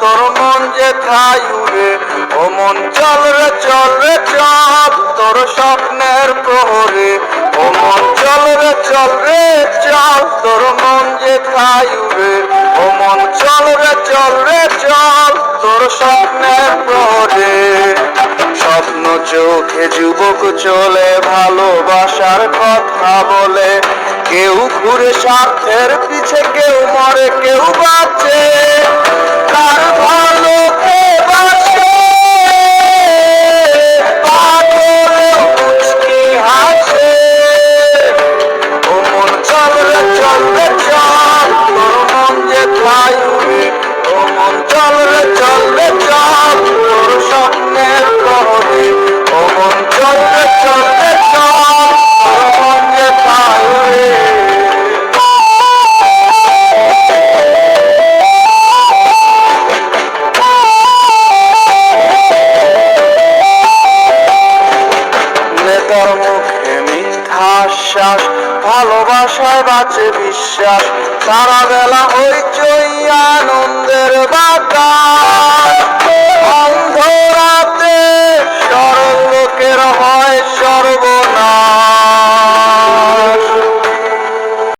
তোর মন যে উড়ে, ও মন চল রে চল রে চল, তোর স্বপ্নের প্রহরে, ও মন চল রে চল রে চল, তোর মন যে উড়ে, ও মন চল রে চল রে চল, তোর স্বপ্নের প্রহরে। স্বপ্ন চোখে যুবক চলে, ভালোবাসার কথা বলে, কেউ ঘুরে স্বার্থের পিছে, কেউ মরে, কেউ বাঁচে। মুখে মিথ্যাশ্বাস ভালোবাসায় বাঁচে বিশ্বাস। সারা বেলা হইচই আনন্দের বাতাস। অন্ধরাতে সরল লোকের হয় সর্ব